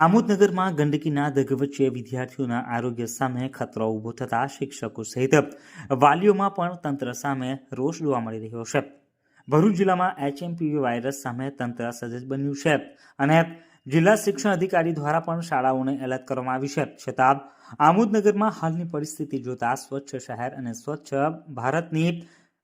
આમોદનગરમાં ગંદકીના દગ વચ્ચે વિદ્યાર્થીઓના આરોગ્ય સામે ખતરો ઊભો થતા શિક્ષકો સહિત વાલીઓમાં પણ તંત્ર સામે રોષ જોવા મળી રહ્યો છે. ભરૂચ જિલ્લામાં એચએમપીવી વાયરસ સામે તંત્ર સજજ બન્યું છે અને જિલ્લા શિક્ષણ અધિકારી દ્વારા પણ શાળાઓને એલર્ટ કરવામાં આવી છે. છતાં આમોદનગરમાં હાલની પરિસ્થિતિ જોતા સ્વચ્છ શહેર અને સ્વચ્છ ભારતની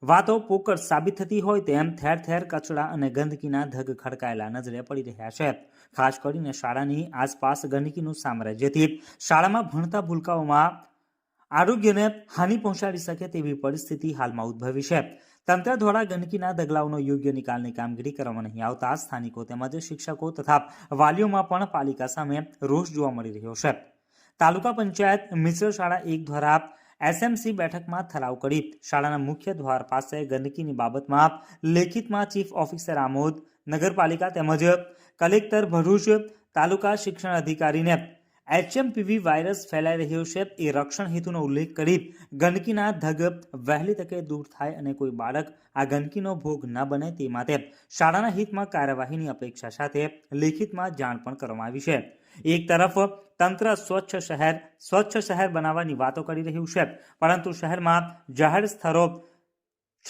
વાતો પોકળ સાબિત થતી હોય તેમ ઠેર ઠેર કચરા અને ગંદકીના ધગ ખડકાયેલા નજરે પડી રહ્યા છે. ખાસ કરીને શાળાની આસપાસ ગંદકીનું સામ્રાજ્યથી શાળામાં ભણતા ભૂલકાઓમાં આરોગ્યને હાનિ પહોંચાડી શકે તેવી પરિસ્થિતિ હાલમાં ઉદ્ભવી છે. તંત્ર દ્વારા ગંદકીના દગલાઓનો યોગ્ય નિકાલની કામગીરી કરવામાં નહીં આવતા સ્થાનિકો તેમજ શિક્ષકો તથા વાલીઓમાં પણ પાલિકા સામે રોષ જોવા મળી રહ્યો છે. તાલુકા પંચાયત મિશ્ર શાળા એક દ્વારા એસએમસી બેઠકમાં ઠરાવ કરી શાળાના મુખ્ય દ્વાર પાસે ગંદકીની બાબતમાં લેખિતમાં ચીફ ઓફિસર આમોદ, નગરપાલિકા તેમજ કલેક્ટર ભરૂચ તાલુકા શિક્ષણ અધિકારીને એચએમપીવી વાયરસ ફેલાઈ રહ્યો છે એ રક્ષણ હેતુનો ઉલ્લેખ કરી ગંદકીના ધગ વહેલી તકે દૂર થાય અને કોઈ બાળક આ ગંદકીનો ભોગ ન બને તે માટે શાળાના હિતમાં કાર્યવાહીની અપેક્ષા સાથે લેખિતમાં જાણ પણ કરવામાં આવી છે. એક તરફ, તંત્ર સ્વચ્છ શહેર સ્વચ્છ શહેર બનાવવાની વાતો કરી રહ્યું છે, પરંતુ શહેરમાં જાહેર સ્થળો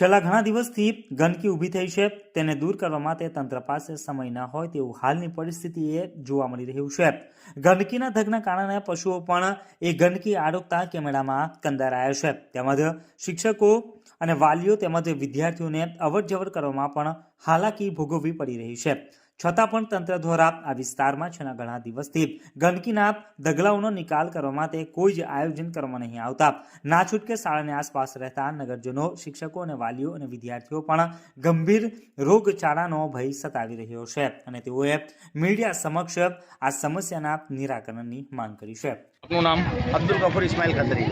છેલ્લા ઘણા દિવસથી ગંદકી ઊભી થઈ છે. તેને દૂર કરવા માટે તંત્ર પાસે સમય ન હોય તેવું હાલની પરિસ્થિતિએ જોવા મળી રહ્યું છે. ગંદકીના ધગના કારણે પશુઓ પણ એ ગંદકી આરોગતા કેમેરામાં કંદારાયા છે. તેમજ શિક્ષકો અને વાલીઓ તેમજ વિદ્યાર્થીઓને અવરજવર કરવામાં પણ હાલાકી ભોગવવી પડી રહી છે. છતાં પણ તંત્ર દ્વારા આ વિસ્તારમાં છેલ્લા ઘણા દિવસથી ગંદકીના દગલાઓનો નિકાલ કરવા માટે કોઈ જ આયોજન કરવામાં નહીં આવતા. ના છૂટકે શાળાની આસપાસ રહેતા નગરજનો શિક્ષકો અને વાલીઓ અને વિદ્યાર્થીઓ પણ ગંભીર રોગચાળાનો ભય સતાવી રહ્યો છે અને તેઓએ મીડિયા સમક્ષ આ સમસ્યાના નિરાકરણની માંગ કરી છે. આપનું નામ? અબ્દુલ ગફુર ઇસ્માઇલ ખત્રી.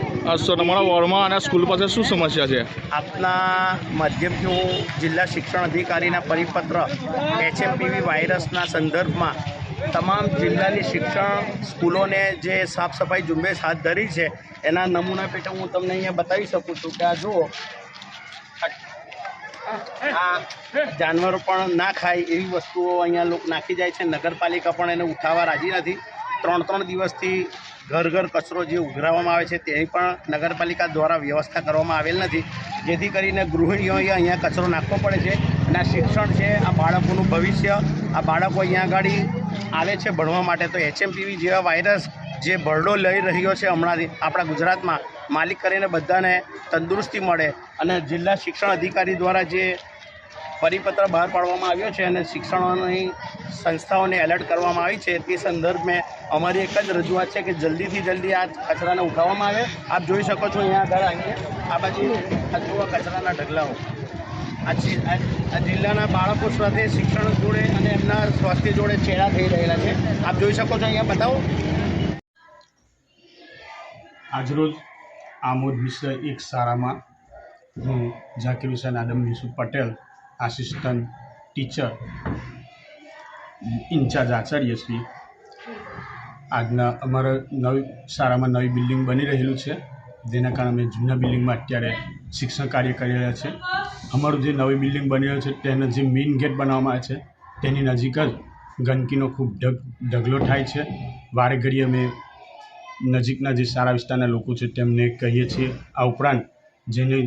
તમારા વોર્ડમાં અને સ્કૂલ પાસે શું સમસ્યા છે? આપના માધ્યમથી હું જિલ્લા શિક્ષણ અધિકારીના પરિપત્ર એચએમપીવી વાયરસના સંદર્ભમાં તમામ જિલ્લાની શિક્ષણ સ્કૂલોને જે સાફ સફાઈ ઝુંબેશ હાથ ધરી છે, એના નમૂના પેટે હું તમને અહીંયા બતાવી શકું છું કે આ જુઓ. આ જાનવરો પણ ના ખાય એવી વસ્તુઓ અહીંયા લોકો નાખી જાય છે. નગરપાલિકા પણ એને ઉઠાવવા રાજી નથી. ત્રણ ત્રણ દિવસથી ઘર ઘર કચરો જે ઉઘરાવવામાં આવે છે, તેની પણ નગરપાલિકા દ્વારા વ્યવસ્થા કરવામાં આવેલ નથી. જેથી કરીને ગૃહિણીઓએ અહીંયા કચરો નાખવો પડે છે અને આ શિક્ષણ છે, આ બાળકોનું ભવિષ્ય, આ બાળકો અહીંયા આગળ આવે છે ભણવા માટે. તો એચએમપીવી જેવા વાયરસ જે ભરડો લઈ રહ્યો છે હમણાંથી, આપણા ગુજરાતમાં, માલિક કરીને બધાને તંદુરસ્તી મળે. અને જિલ્લા શિક્ષણ અધિકારી દ્વારા જે પરિપત્ર બહાર પાડવામાં આવ્યો છે અને શિક્ષણોની સંસ્થાઓને એલર્ટ કરવામાં આવી છે. તે સંદર્ભમાં અમારી એક જ રજૂઆત છે કે જલ્દીથી જલ્દી આ કચરાને ઉઠાવવામાં આવે. આપ જોઈ શકો છો અહીંયા આગળ અહીંયા આ બાજુ કચરાના ઢગલાઓ. આ જિલ્લાના બાળકો સાથે શિક્ષણ જોડે અને એમના સ્વાસ્થ્ય જોડે ચેડા થઈ રહેલા છે. આપ જોઈ શકો છો અહીંયા બતાવો. આજરોજ આમોદ મિશ્ર એક શાળામાં હું Zakir Husain Adam Yusuf Patel. Assistant teacher in-charge Acharya Shri. આજના અમારા નવી, શાળામાં નવી બિલ્ડિંગ બની રહેલું છે. જેના કારણે અમે જૂના બિલ્ડિંગમાં અત્યારે શિક્ષણ કાર્ય કરી રહ્યા છે. અમારું જે નવી બિલ્ડિંગ બની રહ્યું છે, તેનો જે મેઇન ગેટ બનાવવામાં આવે છે, તેની નજીક જ ગંદકીનો ખૂબ ઢગ, ઢગલો થાય છે. વારે ઘડીએ અમે નજીકના જે સારા વિસ્તારના લોકો છે, તેમને કહીએ છીએ આ ઉપરાંત જેને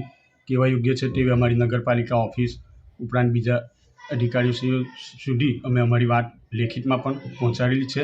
કહેવા યોગ્ય છે તેવી અમારી નગરપાલિકા ઓફિસ ઉપરાંત બીજા અધિકારીઓ સુધી અમે અમારી વાત લેખિતમાં પણ પહોંચાડેલી છે.